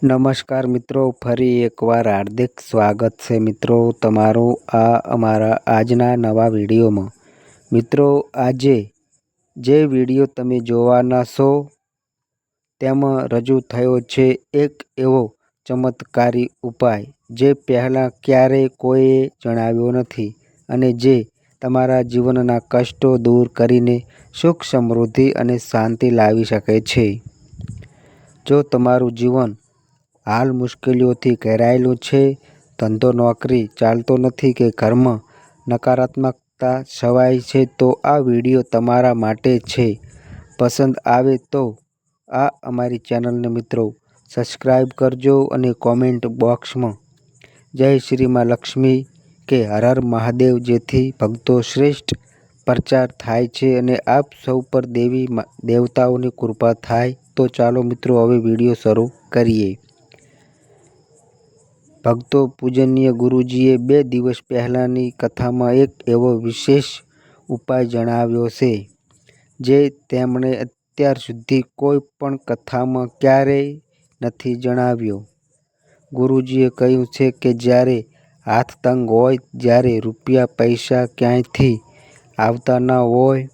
નમસ્કાર મિત્રો, ફરી એકવાર હાર્દિક સ્વાગત છે મિત્રો તમારું આ અમારા આજના નવા વિડીયોમાં. મિત્રો, આજે જે વીડિયો તમે જોવાના છો, તેમાં રજૂ થયો છે એક એવો ચમત્કારી ઉપાય, જે પહેલાં ક્યારેય કોઈએ જણાવ્યો નથી અને જે તમારા જીવનના કષ્ટો દૂર કરીને સુખ સમૃદ્ધિ અને શાંતિ લાવી શકે છે. જો તમારું જીવન હાલ મુશ્કેલીઓથી ઘેરાયેલું છે. ધંધો, નોકરી ચાલતો નથી કે ઘરમાં નકારાત્મકતા છવાય છે તો આ વીડિયો તમારા માટે છે. પસંદ આવે તો આ અમારી ચેનલને મિત્રો સબસ્ક્રાઈબ કરજો અને કોમેન્ટ બોક્સમાં જય શ્રી માં લક્ષ્મી કે હર હર મહાદેવ જેથી ભક્તો શ્રેષ્ઠ પ્રચાર થાય છે અને આપ સૌ પર દેવી દેવતાઓની કૃપા થાય. તો ચાલો મિત્રો હવે વીડિયો શરૂ કરીએ. ભક્તો પૂજનીય ગુરુજીએ બે દિવસ પહેલાંની કથામાં એક એવો વિશેષ ઉપાય જણાવ્યો છે, જે તેમણે અત્યાર સુધી કોઈ પણ કથામાં ક્યારેય નથી જણાવ્યો. ગુરુજીએ કહ્યું છે કે જ્યારે હાથ તંગ હોય, જ્યારે રૂપિયા પૈસા ક્યાંયથી આવતા ન હોય,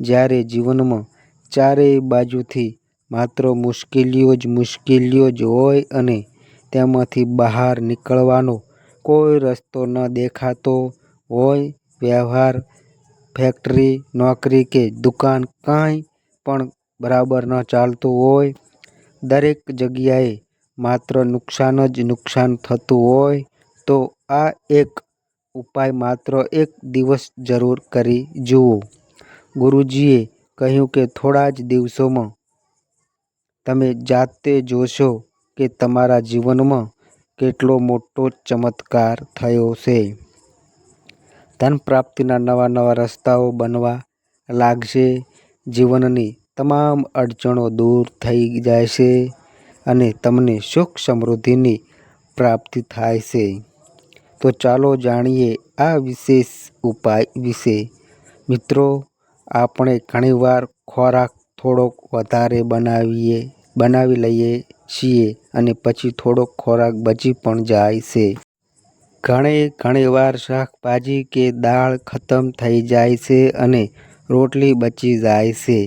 જ્યારે જીવનમાં ચારેય બાજુથી માત્ર મુશ્કેલીઓ જ મુશ્કેલીઓ જ હોય અને તેમાંથી બહાર નીકળવાનો કોઈ રસ્તો ન દેખાતો હોય, વ્યવહાર, ફેક્ટરી, નોકરી કે દુકાન કાંઈ પણ બરાબર ન ચાલતું હોય. દરેક જગ્યાએ માત્ર નુકસાન જ નુકસાન થતું હોય તો આ એક ઉપાય માત્ર એક દિવસ જરૂર કરી જુઓ. ગુરુજીએ કહ્યું કે થોડા જ દિવસોમાં તમે જાતે જોશો કે તમારા જીવનમાં કેટલો મોટો ચમત્કાર થયો છે? ધન પ્રાપ્તિના નવા નવા રસ્તાઓ બનવા લાગશે. જીવનની તમામ અડચણો દૂર થઈ જાય છે અને તમને સુખ સમૃદ્ધિની પ્રાપ્તિ થાય છે. તો ચાલો જાણીએ આ વિશેષ ઉપાય વિશે. મિત્રો, આપણે ઘણીવાર ખોરાક થોડોક વધારે બનાવીએ, બનાવી લઈએ છીએ અને પછી થોડોક ખોરાક બચી પણ જાય છે. ઘણે ઘણીવાર શાકભાજી કે દાળ ખતમ થઈ જાય છે અને રોટલી બચી જાય છે.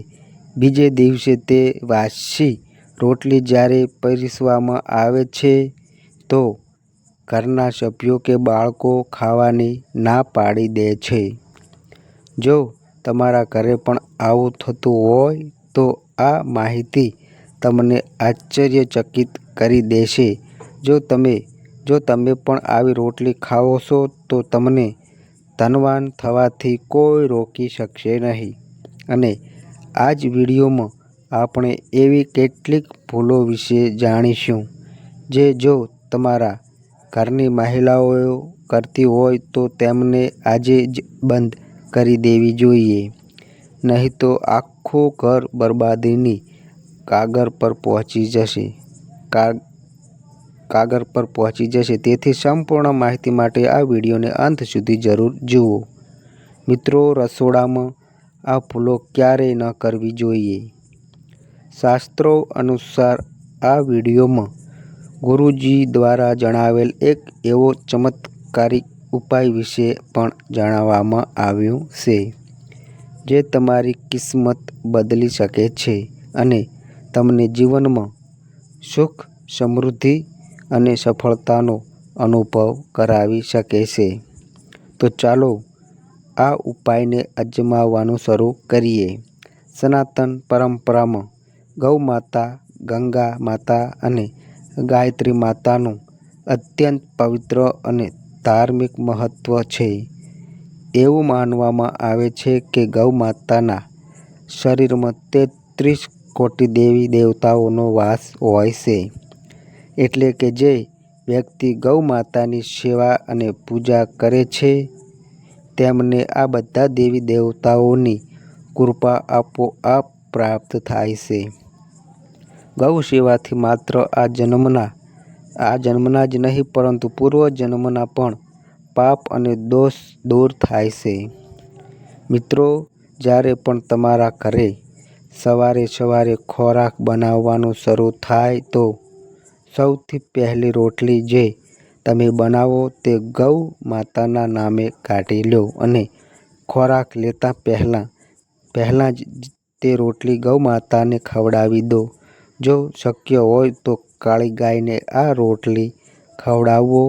બીજે દિવસે તે વાસી રોટલી જ્યારે પીરસવામાં આવે છે, તો ઘરના સભ્યો કે બાળકો ખાવાની ના પાડી દે છે. જો તમારા ઘરે પણ આવું થતું હોય, તો આ માહિતી તમને આશ્ચર્યચકિત કરી દેશે. જો તમે જો તમે પણ આવી રોટલી ખાઓ છો, તો તમને ધનવાન થવાથી કોઈ રોકી શકશે નહીં. અને આ જ વિડીયોમાં આપણે એવી કેટલીક ભૂલો વિશે જાણીશું, જે જો તમારા ઘરની મહિલાઓ કરતી હોય તો તેમને આજે જ બંધ કરી દેવી જોઈએ. નહીં તો આખું ઘર બરબાદીની કાગર પર પહોંચી જશે. કાગર પર પહોંચી જશે. તેથી સંપૂર્ણ માહિતી માટે આ વિડીયોને અંત સુધી જરૂર જુઓ. મિત્રો, રસોડામાં આ ભૂલો ક્યારેય ન કરવી જોઈએ. શાસ્ત્રો અનુસાર આ વિડીયોમાં ગુરુજી દ્વારા જણાવેલ એક એવો ચમત્કારિક ઉપાય વિશે પણ જણાવવામાં આવ્યું છે, જે તમારી કિસ્મત બદલી શકે છે અને તમને જીવનમાં સુખ, સમૃદ્ધિ અને સફળતાનો અનુભવ કરાવી શકે છે. તો ચાલો આ ઉપાયને અજમાવવાનું શરૂ કરીએ. સનાતન પરંપરામાં ગૌ માતા ગંગા માતા અને ગાયત્રી માતાનું અત્યંત પવિત્ર અને ધાર્મિક મહત્ત્વ છે. એવું માનવામાં આવે છે કે ગૌ માતાના શરીરમાં તેત્રીસ કોટી દેવી દેવતાઓનો વાસ હોય છે. એટલે કે જે વ્યક્તિ ગૌ માતાની સેવા અને પૂજા કરે છે, તેમને આ બધા દેવી દેવતાઓની કૃપા આપોઆપ પ્રાપ્ત થાય છે. ગૌ સેવાથી માત્ર આ જન્મના આ જન્મના જ નહીં, પરંતુ પૂર્વ જન્મના પણ પાપ અને દોષ દૂર થાય છે. મિત્રો, જ્યારે પણ તમારા ઘરે સવારે સવારે ખોરાક બનાવવાનું શરૂ થાય તો સૌથી પહેલી રોટલી જે તમે બનાવો તે ગૌ માતાના નામે કાઢી લો અને ખોરાક લેતા પહેલાં પહેલાં જ તે રોટલી ગૌ માતાને ખવડાવી દો. જો શક્ય હોય તો કાળી ગાયને આ રોટલી ખવડાવો.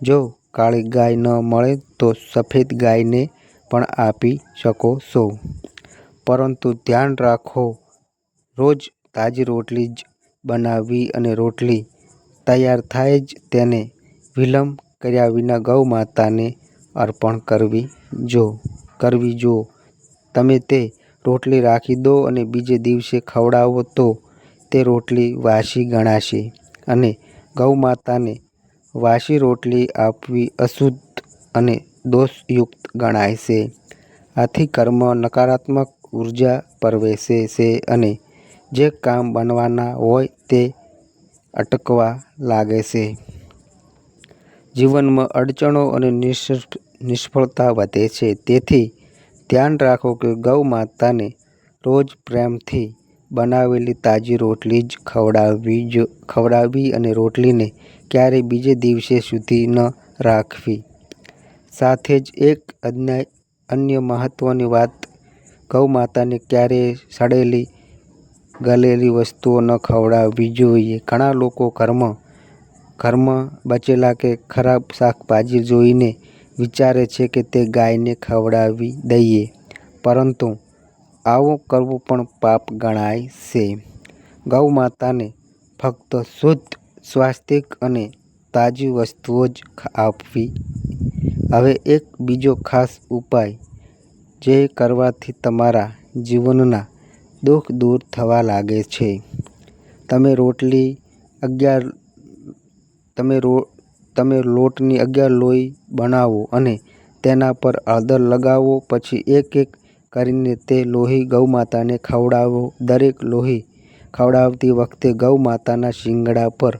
જો કાળી ગાય ન મળે તો સફેદ ગાયને પણ આપી શકો છો. પરંતુ ધ્યાન રાખો, રોજ તાજી રોટલી જ બનાવવી અને રોટલી તૈયાર થાય જ તેને વિલંબ કર્યા વિના ગૌ માતાને અર્પણ કરવી. જો કરવી જો તમે તે રોટલી રાખી દો અને બીજે દિવસે ખવડાવો તો તે રોટલી વાસી ગણાશે અને ગૌ માતાને વાસી રોટલી આપવી અશુદ્ધ અને દોષયુક્ત ગણાય છે. આથી કર્મ નકારાત્મક ઊર્જા પરવેશે છે અને જે કામ બનવાના હોય તે અટકવા લાગે છે. જીવનમાં અડચણો અને નિષ્ફળતા વધે છે. તેથી ધ્યાન રાખો કે ગૌ માતાને રોજ પ્રેમથી બનાવેલી તાજી રોટલી જ ખવડાવવી ખવડાવવી અને રોટલીને ક્યારેય બીજે દિવસે સુધી ન રાખવી. સાથે જ એક અન્ય મહત્ત્વની વાત ગૌ માતાને ક્યારેય સડેલી ગળેલી વસ્તુઓ ન ખવડાવવી જોઈએ. ઘણા લોકો ઘરમાં ઘરમાં બચેલા કે ખરાબ શાકભાજી જોઈને વિચારે છે કે તે ગાયને ખવડાવી દઈએ પરંતુ આવું કરવું પણ પાપ ગણાય છે. ગૌ માતાને ફક્ત શુદ્ધ સ્વાસ્થિક અને તાજી વસ્તુઓ જ આપવી. હવે એક બીજો ખાસ ઉપાય જે કરવાથી તમારા જીવનના દુઃખ દૂર થવા લાગે છે. તમે રોટલી અગિયાર તમે રો તમે લોટની અગિયાર લોઈ બનાવો અને તેના પર હળદર લગાવો પછી એક એક કરીને તે લોહી ગૌ માતાને ખવડાવો. દરેક લોહી ખવડાવતી વખતે ગૌ માતાના શિંગડા પર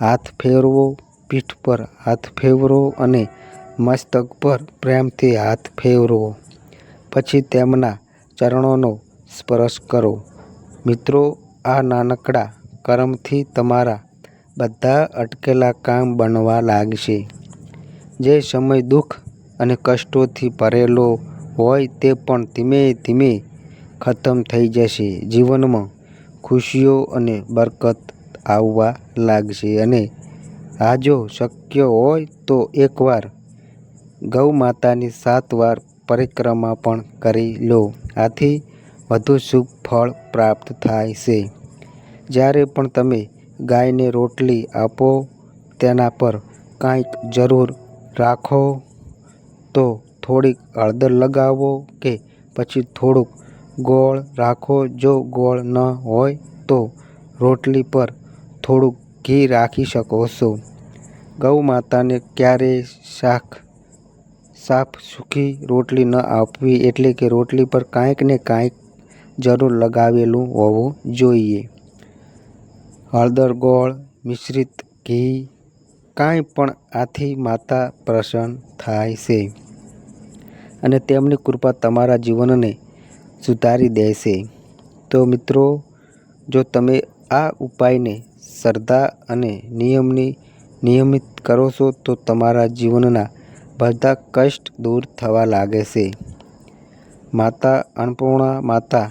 હાથ ફેરવો, પીઠ પર હાથ ફેરવો અને મસ્તક પર પ્રેમથી હાથ ફેરવો. પછી તેમના ચરણોનો સ્પર્શ કરો. મિત્રો, આ નાનકડા કર્મથી તમારા બધા અટકેલા કામ બનવા લાગશે. જે સમય દુઃખ અને કષ્ટોથી ભરેલો હોય તે પણ ધીમે ધીમે ખતમ થઈ જશે. જીવનમાં ખુશીઓ અને બરકત આવવા લાગશે અને આ જો શક્ય હોય તો એકવાર ગૌ માતાની સાત વાર પરિક્રમા પણ કરી લો. આથી વધુ શુભ ફળ પ્રાપ્ત થાય છે. જ્યારે પણ તમે ગાયને રોટલી આપો તેના પર કાંઈક જરૂર રાખો, તો થોડીક હળદર લગાવો કે પછી થોડુંક ગોળ રાખો. જો ગોળ ન હોય, તો રોટલી પર થોડુંક ઘી રાખી શકો છો. ગૌ માતાને ક્યારેય શાક સાફ સૂકી રોટલી ન આપવી એટલે કે રોટલી પર કાંઈક ને કાંઈક જરૂર લગાવેલું હોવું જોઈએ. હળદર, ગોળ, મિશ્રિત ઘી કાંઈ પણ આથી માતા પ્રસન્ન થાય છે અને તેમની કૃપા તમારા જીવનને સુધારી દેશે. તો મિત્રો જો તમે આ ઉપાયને શ્રદ્ધા અને નિયમની નિયમિત કરો છો તો તમારા જીવનના બધા કષ્ટ દૂર થવા લાગે છે માતા અન્નપૂર્ણા, માતા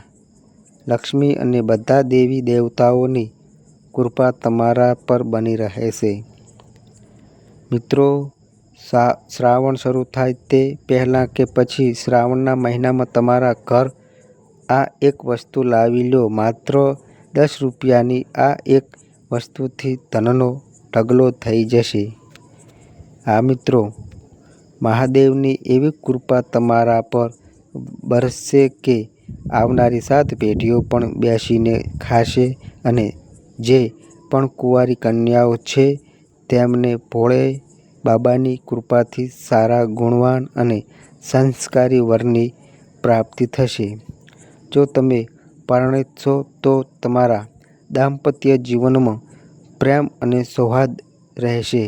લક્ષ્મી અને બધા દેવી દેવતાઓની કૃપા તમારા પર બની રહે છે મિત્રો શ્રાવણ શરૂ થાય તે પહેલાં કે પછી શ્રાવણના મહિનામાં તમારા ઘર આ એક વસ્તુ લાવી લો. માત્ર દસ રૂપિયાની આ એક વસ્તુથી ધનનો ઢગલો થઈ જશે. આ મિત્રો મહાદેવની એવી કૃપા તમારા પર બરસશે કે આવનારી સાત પેઢીઓ પણ બેસીને ખાશે અને જે પણ કુંવારી કન્યાઓ છે તેમને ભોળે બાબાની કૃપાથી સારા ગુણવાન અને સંસ્કારી વરની પ્રાપ્તિ થશે. જો તમે પરણિત છો તો તમારા દાંપત્ય જીવનમાં પ્રેમ અને સૌહાર્દ રહેશે.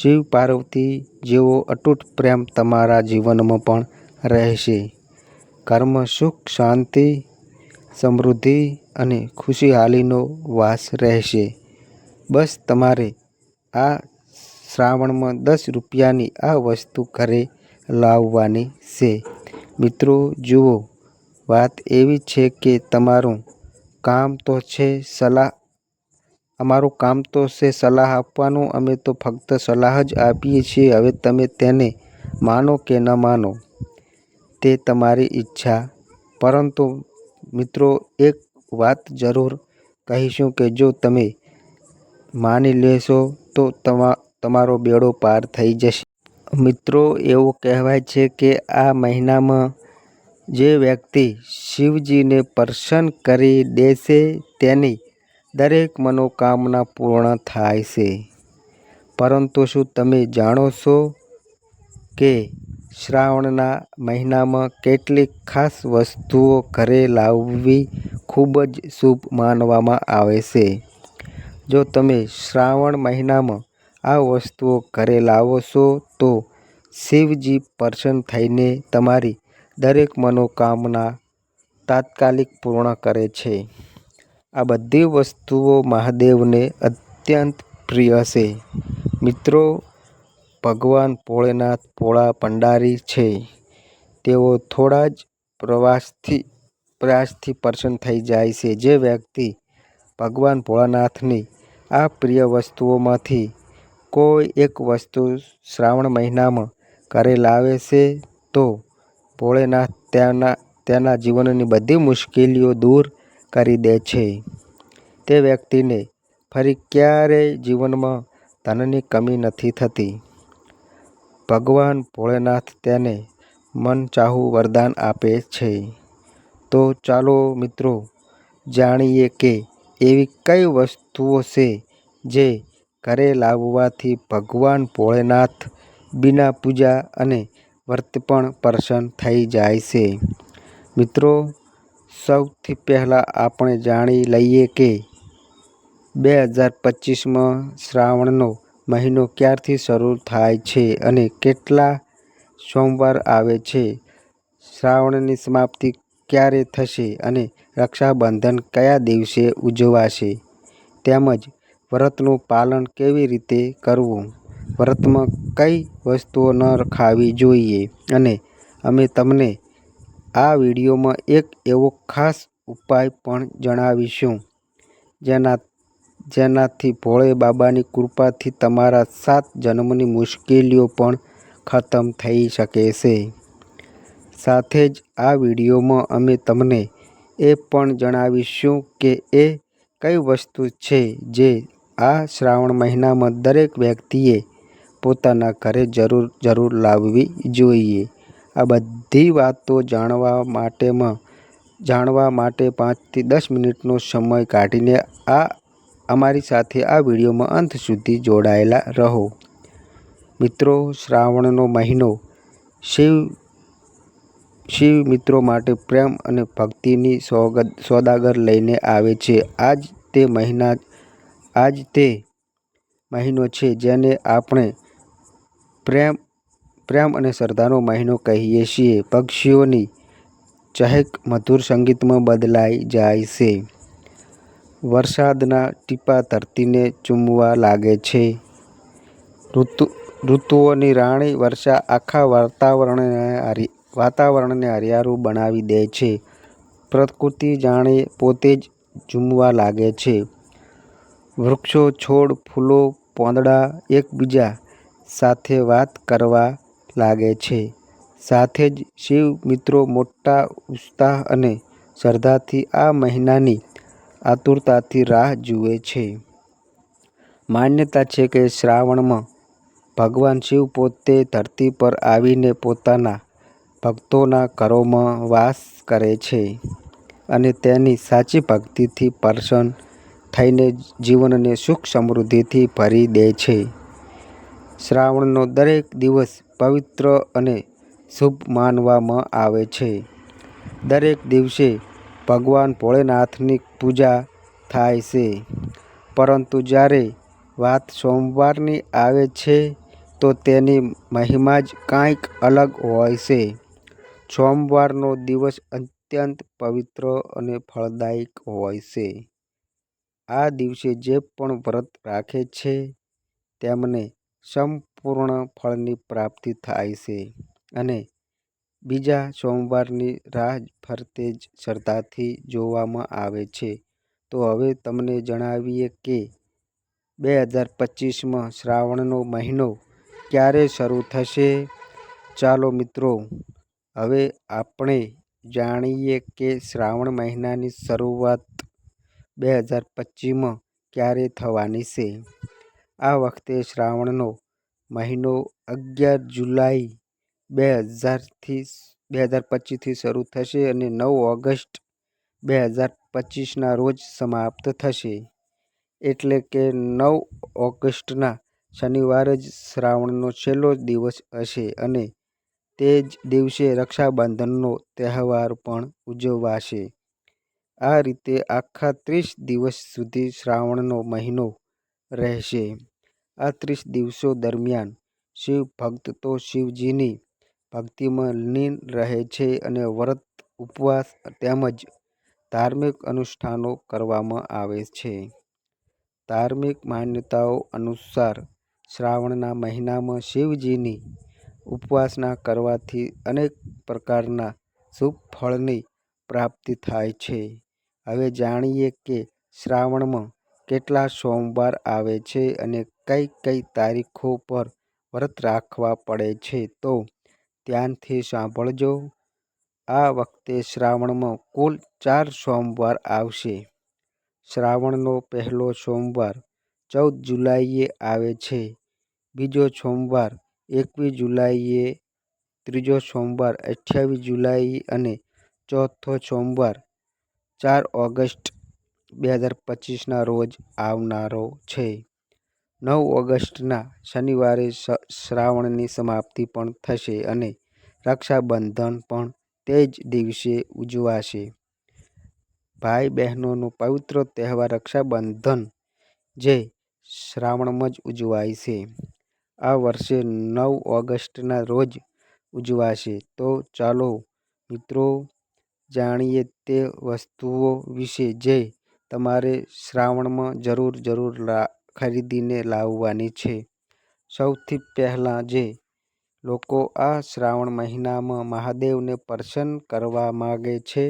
શિવ પાર્વતી જેવો અતૂટ પ્રેમ તમારા જીવનમાં પણ રહેશે. કર્મ, સુખ, શાંતિ, સમૃદ્ધિ અને ખુશહાલીનો વાસ રહેશે. બસ તમારે આ શ્રાવણમાં દસ રૂપિયાની આ વસ્તુ ઘરે લાવવાની છે. મિત્રો, જુઓ, વાત એવી છે કે તમારું કામ તો છે, સલાહ અમારું કામ તો છે સલાહ આપવાનું, અમે તો ફક્ત સલાહ જ આપીએ છીએ હવે તમે તેને માનો કે ન માનો, તે તમારી ઈચ્છા પરંતુ મિત્રો, એક વાત જરૂર કહીશું કે જો તમે માની લેશો તો તમારો બેડો પાર થઈ જશે. મિત્રો, એવું કહેવાય છે કે આ મહિનામાં જે વ્યક્તિ શિવજીને પ્રસન્ન કરી દેશે તેની દરેક મનોકામના પૂર્ણ થાય છે. પરંતુ શું તમે જાણો છો કે શ્રાવણના મહિનામાં કેટલીક ખાસ વસ્તુઓ ઘરે લાવવી ખૂબ જ શુભ માનવામાં આવે છે? જો તમે શ્રાવણ મહિનામાં આ વસ્તુઓ ઘરે લાવો છો, તો શિવજી પ્રસન્ન થઈને તમારી દરેક મનોકામના તાત્કાલિક પૂર્ણ કરે છે. આ બધી વસ્તુઓ મહાદેવને અત્યંત પ્રિય છે. મિત્રો, ભગવાન ભોળેનાથ ભોળા ભંડારી છે. તેઓ થોડા જ પ્રવાસથી, પ્રયાસથી પ્રસન્ન થઈ જાય છે. જે વ્યક્તિ ભગવાન ભોળાનાથની આ પ્રિય વસ્તુઓમાંથી કોઈ એક વસ્તુ શ્રાવણ મહિનામાં ઘરે લાવે છે, તો ભોળેનાથ તેના જીવનની બધી મુશ્કેલીઓ દૂર કરી દે છે. તે વ્યક્તિને ફરી ક્યારેય જીવનમાં ધનની કમી નથી થતી. ભગવાન ભોળેનાથ તેને મનચાહું વરદાન આપે છે. તો ચાલો મિત્રો, જાણીએ કે એવી કઈ વસ્તુઓ છે જે ઘરે લાવવાથી ભગવાન ભોળેનાથ બિના પૂજા અને વર્ત પણ પ્રસન્ન થઈ જાય છે. મિત્રો સૌથી પહેલાં આપણે જાણી લઈએ કે બે હજાર પચીસમાં શ્રાવણનો મહિનો ક્યારથી શરૂ થાય છે અને કેટલા સોમવાર આવે છે. શ્રાવણની સમાપ્તિ ક્યારે થશે અને રક્ષાબંધન કયા દિવસે ઉજવાશે તેમજ વ્રતનું પાલન કેવી રીતે કરવું, વ્રતમાં કઈ વસ્તુઓ ન ખાવી જોઈએ અને અમે તમને આ વિડીયોમાં એક એવો ખાસ ઉપાય પણ જણાવીશું જેના જેનાથી ભોળે બાબાની કૃપાથી તમારા સાત જન્મની મુશ્કેલીઓ પણ ખતમ થઈ શકે છે. સાથે જ આ વિડીયોમાં અમે તમને એ પણ જણાવીશું કે એ કઈ વસ્તુ છે જે આ શ્રાવણ મહિનામાં દરેક વ્યક્તિએ પોતાના ઘરે જરૂર જરૂર લાવવી જોઈએ. આ બધી વાતો જાણવા માટેમાં, જાણવા માટે પાંચથી દસ મિનિટનો સમય કાઢીને આ અમારી સાથે આ વિડીયોમાં અંત સુધી જોડાયેલા રહો. મિત્રો, શ્રાવણનો મહિનો શિવ શિવ મિત્રો માટે પ્રેમ અને ભક્તિની સોગાદો લઈને આવે છે. આજ તે મહિના, આજ તે મહિનો છે જેને આપણે પ્રેમ અને શ્રદ્ધાનો મહિનો કહીએ છીએ. પક્ષીઓની ચહેક મધુર સંગીતમાં બદલાઈ જાય છે. વરસાદના ટીપા ધરતીને ચૂમવા લાગે છે. ઋતુ ઋતુઓની રાણી વર્ષા આખા વાતાવરણને વાતાવરણને હરિયાળું બનાવી દે છે. પ્રકૃતિ જાણે પોતે જ ઝૂમવા લાગે છે. વૃક્ષો, છોડ, ફૂલો, પોંદડા એકબીજા સાથે વાત કરવા લાગે છે. સાથે જ શિવ મિત્રો મોટા ઉત્સાહ અને શ્રદ્ધાથી આ મહિનાની આતુરતાથી રાહ જુએ છે. માન્યતા છે કે શ્રાવણમાં ભગવાન શિવ પોતે ધરતી પર આવીને પોતાના ભક્તોના ઘરોમાં વાસ કરે છે અને તેની સાચી ભક્તિથી પ્રસન્ન થઈને જીવનને સુખ સમૃદ્ધિથી ભરી દે છે. શ્રાવણનો દરેક દિવસ પવિત્ર અને શુભ માનવામાં આવે છે. દરેક દિવસે ભગવાન ભોળેનાથની પૂજા થાય છે. પરંતુ જ્યારે વાત સોમવારની આવે છે, તો તેની મહિમા જ કાંઈક અલગ હોય છે. સોમવારનો દિવસ અત્યંત પવિત્ર અને ફળદાયક હોય છે. આ દિવસે જે પણ વ્રત રાખે છે, તેમને સંપૂર્ણ ફળની પ્રાપ્તિ થાય છે અને બીજા સોમવારની રાહ ફરતે જ શ્રદ્ધાથી જોવામાં આવે છે. તો હવે તમને જણાવીએ કે બે હજાર પચીસમાં શ્રાવણનો મહિનો ક્યારે શરૂ થશે? ચાલો મિત્રો, હવે આપણે જાણીએ કે શ્રાવણ મહિનાની શરૂઆત બે હજાર પચીસમાં ક્યારે થવાની છે. આ વખતે શ્રાવણનો મહિનો અગિયાર જુલાઈ બે હજારથી બે હજાર પચીસથી શરૂ થશે અને નવ ઓગસ્ટ બે હજાર પચીસના રોજ સમાપ્ત થશે. એટલે કે નવ ઓગસ્ટના શનિવારે જ શ્રાવણનો છેલ્લો દિવસ હશે અને તે જ દિવસે રક્ષાબંધનનો તહેવાર પણ ઉજવાશે. આ રીતે આખા ત્રીસ દિવસ સુધી શ્રાવણનો મહિનો રહેશે. આ ત્રીસ દિવસો દરમિયાન શિવ ભક્ત તો શિવજીની ભક્તિમાં લીન રહે છે અને વ્રત, ઉપવાસ તેમજ ધાર્મિક અનુષ્ઠાનો કરવામાં આવે છે. ધાર્મિક માન્યતાઓ અનુસાર શ્રાવણના મહિનામાં શિવજીની ઉપવાસના કરવાથી અનેક પ્રકારના શુભ ફળની પ્રાપ્તિ થાય છે. હવે જાણીએ કે શ્રાવણમાં કેટલા સોમવાર આવે છે અને કઈ કઈ તારીખો પર વ્રત રાખવા પડે છે તો ધ્યાનથી સાંભળજો. આ વખતે શ્રાવણમાં કુલ ચાર સોમવાર આવશે. શ્રાવણનો પહેલો સોમવાર ચૌદ જુલાઈએ આવે છે, બીજો સોમવાર એકવીસ જુલાઈએ, ત્રીજો સોમવાર અઠ્યાવીસ જુલાઈ અને ચોથો સોમવાર ચાર ઓગસ્ટ બે હજાર પચીસના રોજ આવનારો છે. નવ ઓગસ્ટના શનિવારે શ્રાવણની સમાપ્તિ પણ થશે અને રક્ષાબંધન પણ તે જ દિવસે ઉજવાશે. ભાઈ બહેનોનો પવિત્ર તહેવાર રક્ષાબંધન જે શ્રાવણમાં જ ઉજવાય છે. આ વર્ષે નવ ઓગસ્ટના રોજ ઉજવાશે. તો ચાલો મિત્રો જાણીએ તે વસ્તુઓ વિશે જે તમારે શ્રાવણમાં જરૂર જરૂર ખરીદીને લાવવાની છે. સૌથી પહેલાં જે લોકો આ શ્રાવણ મહિનામાં મહાદેવને પ્રસન્ન કરવા માગે છે,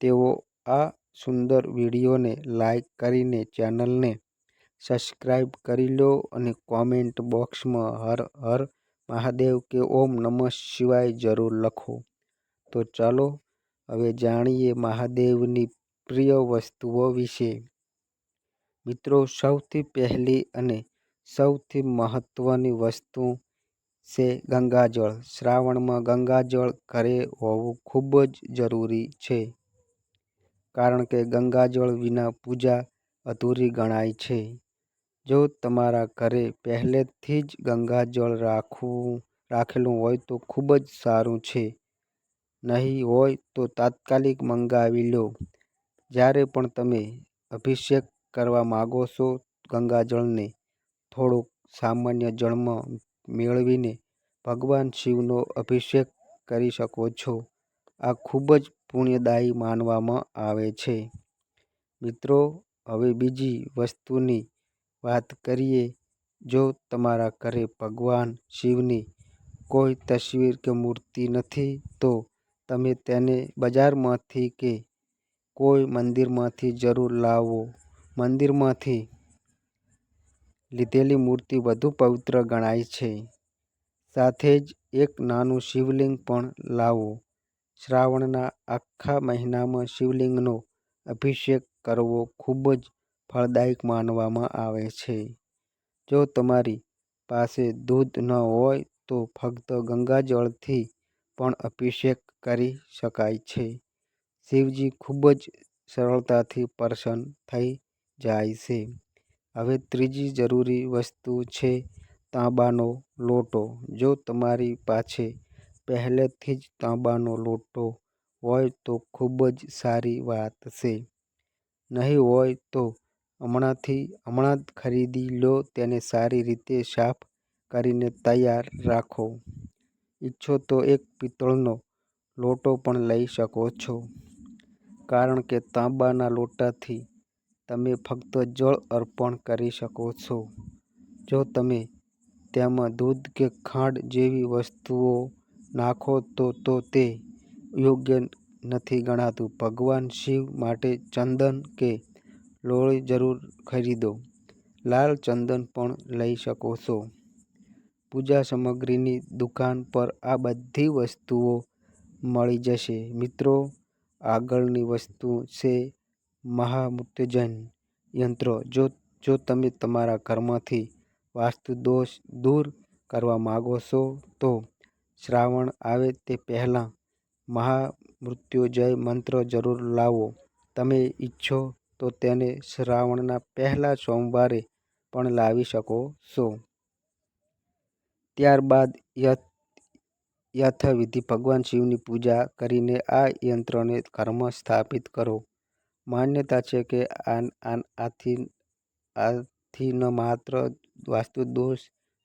તેઓ આ સુંદર વિડીયોને લાઈક કરીને ચેનલને સબસ્ક્રાઈબ કરી લો અને કોમેન્ટ બોક્સમાં હર હર મહાદેવ કે ઓમ નમઃ શિવાય જરૂર લખો. તો ચાલો હવે જાણીએ મહાદેવની પ્રિય વસ્તુઓ વિશે. મિત્રો, સૌથી પહેલી અને સૌથી મહત્ત્વની વસ્તુ છે ગંગાજળ. શ્રાવણમાં ગંગાજળ ઘરે હોવું ખૂબ જ જરૂરી છે. કારણ કે ગંગાજળ વિના પૂજા અધૂરી ગણાય છે. જો તમારા ઘરે પહેલેથી જ ગંગાજળ રાખવું, રાખેલું હોય તો ખૂબ જ સારું છે. નહીં હોય તો તાત્કાલિક મંગાવી લો. જ્યારે પણ તમે અભિષેક કરવા માગો છો ગંગાજળને થોડુંક સામાન્ય જળમાં મેળવીને ભગવાન શિવનો અભિષેક કરી શકો છો. આ ખૂબ જ પુણ્યદાયી માનવામાં આવે છે. મિત્રો, હવે બીજી વસ્તુની વાત કરીએ જો તમારા ઘરે ભગવાન શિવની કોઈ તસવીર કે મૂર્તિ નથી, તો તમે તેને બજારમાંથી કે કોઈ મંદિરમાંથી જરૂર લાવો. મંદિરમાંથી લીધેલી મૂર્તિ વધુ પવિત્ર ગણાય છે. સાથે જ એક નાનું શિવલિંગ પણ લાવો. શ્રાવણના આખા મહિનામાં શિવલિંગનો અભિષેક કરવો ખૂબ જ ફળદાયક માનવામાં આવે છે. જો તમારી પાસે દૂધ ન હોય તો ફક્ત ગંગાજળથી પણ અભિષેક કરી શકાય છે. શિવજી ખૂબ જ સરળતાથી પ્રસન્ન થઈ જાય છે. હવે ત્રીજી જરૂરી વસ્તુ છે તાંબાનો લોટો. જો તમારી પાસે પહેલેથી જ તાંબાનો લોટો હોય તો ખૂબ જ સારી વાત છે. નહીં હોય તો હમણાંથી હમણાં જ ખરીદી લો, તેને સારી રીતે સાફ કરીને તૈયાર રાખો. ઈચ્છો તો એક પિત્તળનો લોટો પણ લઈ શકો છો. કારણ કે તાંબાના લોટાથી તમે ફક્ત જળ અર્પણ કરી શકો છો. જો તમે તેમાં દૂધ કે ખાંડ જેવી વસ્તુઓ નાખો તો તો તે યોગ્ય નથી ગણાતું. ભગવાન શિવ માટે ચંદન કે લોળી જરૂર ખરીદો. લાલ ચંદન પણ લઈ શકો છો. પૂજા સામગ્રીની દુકાન પર આ બધી વસ્તુઓ મળી જશે. મિત્રો, આગળની વસ્તુ છે મહામૃત્યુંજય યંત્ર. જો જો તમે તમારા ઘરમાંથી વાસ્તુ દોષ દૂર કરવા માગો છો, તો શ્રાવણ આવે તે પહેલાં મહામૃત્યુંજય મંત્ર જરૂર લાવો. તમે ઈચ્છો તો તેને શ્રાવણના પહેલા સોમવારે પણ લાવી શકો છો. ત્યારબાદ યથાવિધિ ભગવાન શિવની પૂજા કરીને આ યંત્રને ઘરમાં સ્થાપિત કરો. માન્યતા છે કે આથી ન માત્ર વાસ્તુ દોષ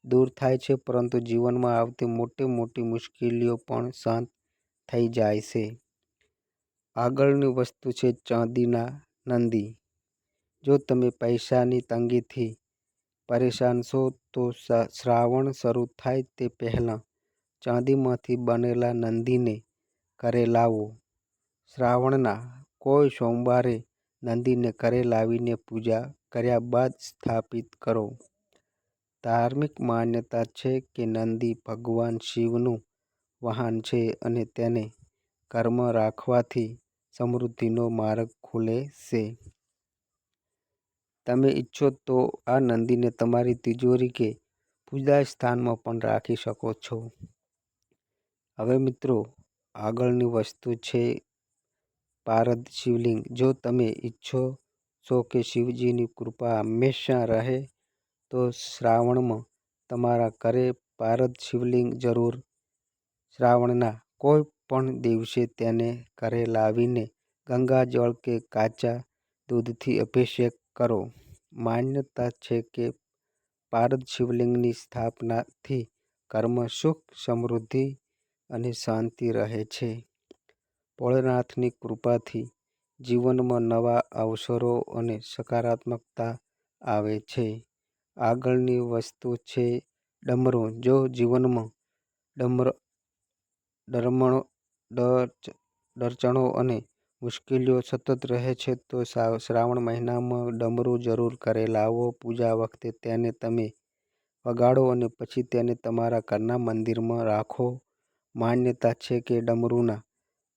દૂર થાય છે, પરંતુ જીવનમાં આવતી મોટી મોટી મુશ્કેલીઓ પણ શાંત થઈ જાય છે. આગળની વસ્તુ છે ચાંદીના નંદી. જો તમે પૈસાની તંગીથી પરેશાન છો, તો શ્રાવણ શરૂ થાય તે પહેલાં ચાંદીમાંથી બનેલા નંદીને ઘરે લાવો. શ્રાવણના કોઈ સોમવારે નંદીને ઘરે લાવીને પૂજા કર્યા બાદ સ્થાપિત કરો. ધાર્મિક માન્યતા છે કે નંદી ભગવાન શિવનું વાહન છે અને તેને કર્મ રાખવાથી સમૃદ્ધિનો માર્ગ ખુલે છે. તમે ઈચ્છો તો આ નંદીને તમારી તિજોરી કે પૂજા સ્થાનમાં પણ રાખી શકો છો. હવે મિત્રો, આગળની વસ્તુ છે પારદ શિવલિંગ. જો તમે ઈચ્છો છો કે શિવજીની કૃપા હંમેશા રહે તો શ્રાવણમાં તમારા ઘરે પારદ શિવલિંગ જરૂર. શ્રાવણના કોઈ પણ દિવસે તેને ઘરે લાવીને ગંગાજળ કે કાચા દૂધથી અભિષેક કરો. માન્યતા છે કે પારદ શિવલિંગની સ્થાપનાથી ઘરમાં સુખ, સમૃદ્ધિ અને શાંતિ રહે છે. ભોળાનાથની કૃપાથી જીવનમાં નવા અવસરો અને સકારાત્મકતા આવે છે. આગળની વસ્તુ છે ડમરું. જો જીવનમાં ડમર, ડરમણો ડરચણો અને મુશ્કેલીઓ સતત રહે છે, તો શ્રાવણ મહિનામાં ડમરું જરૂર કરે લાવો. પૂજા વખતે તેને તમે વગાડો અને પછી તેને તમારા ઘરના મંદિરમાં રાખો. માન્યતા છે કે ડમરુના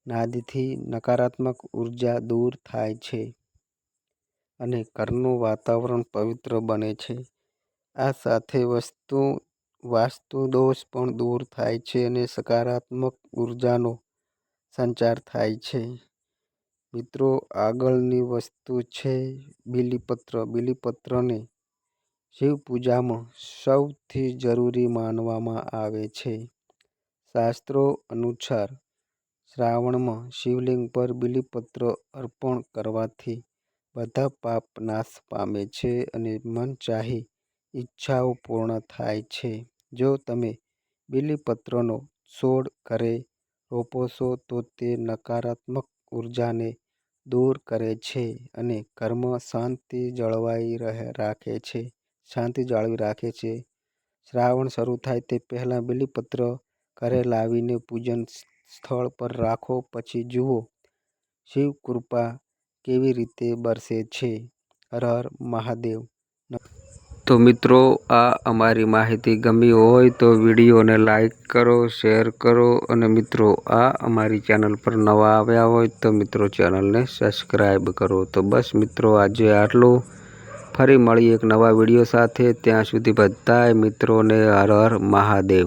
નાદથી નકારાત્મક ઊર્જા દૂર થાય છે અને ઘરનું વાતાવરણ પવિત્ર બને છે. આ સાથે વસ્તુ વાસ્તુ દોષ પણ દૂર થાય છે અને સકારાત્મક ઉર્જાનો સંચાર થાય છે. મિત્રો, આગળની વસ્તુ છે બીલીપત્ર. બીલીપત્રને શિવપૂજામાં સૌથી જરૂરી માનવામાં આવે છે. શાસ્ત્રો અનુસાર શ્રાવણમાં શિવલિંગ પર બીલીપત્ર અર્પણ કરવાથી બધા પાપ નાશ પામે છે અને મનચાહી ઈચ્છાઓ પૂર્ણ થાય છે. જો તમે બીલીપત્રનો છોડ ઘરે રોપો છો તો તે નકારાત્મક ઉર્જાને દૂર કરે છે અને ઘરમાં શાંતિ જળવાઈ રહે, રાખે છે, શાંતિ જાળવી રાખે છે. શ્રાવણ શરૂ થાય તે પહેલાં બીલીપત્ર ઘરે લાવીને પૂજન સ્થળ પર રાખો. પછી જુઓ શિવ કૃપા કેવી રીતે બરસે છે. હર હર મહાદેવ. તો મિત્રો આ અમારી માહિતી ગમી હોય તો વિડીયોને લાઈક કરો, શેર કરો અને મિત્રો આ અમારી ચેનલ પર નવા આવ્યા હોય તો મિત્રો ચેનલને સબસ્ક્રાઈબ કરો. તો બસ મિત્રો આજે આટલું. ફરી મળીએ એક નવા વીડિયો સાથે. ત્યાં સુધી બધાય મિત્રોને હર હર મહાદેવ.